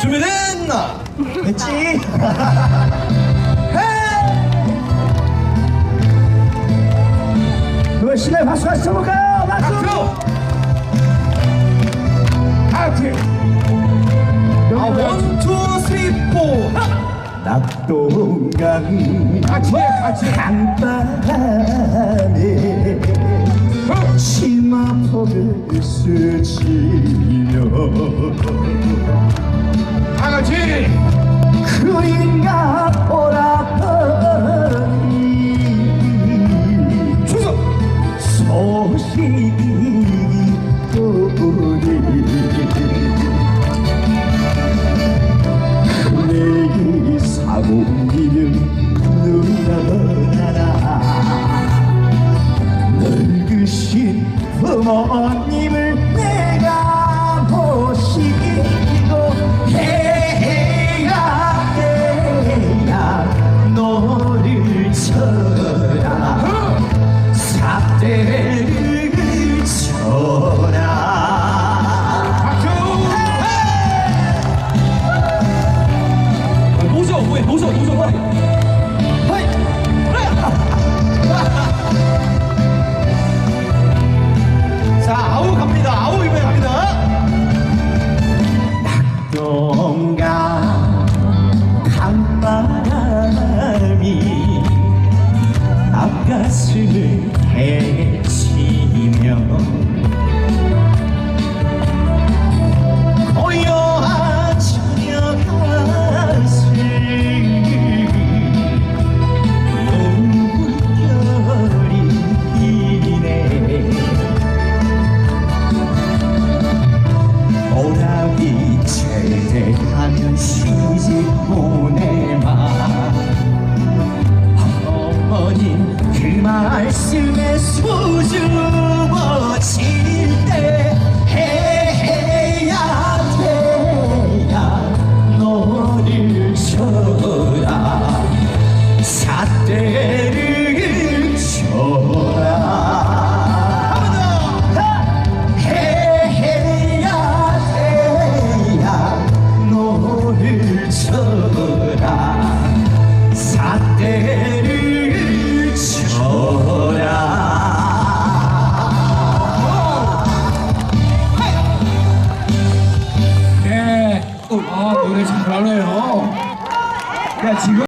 준비됐나? 됐지? 열심히 박수 한번 쳐볼까요? 박수! 하트! 아, 원, 투, 쓰리, 포. 낙동강 같이 해, 같이 해. 강바람에 치마폭을 스치며 다 같이. 그인가 오라버니 충성. 소식이 오니 내게 사고이면 누나라 늙으신 부모 자, 아 시집 보내마. 어머님 그 말씀에 소중 노래 잘 알아요. 야, 지금.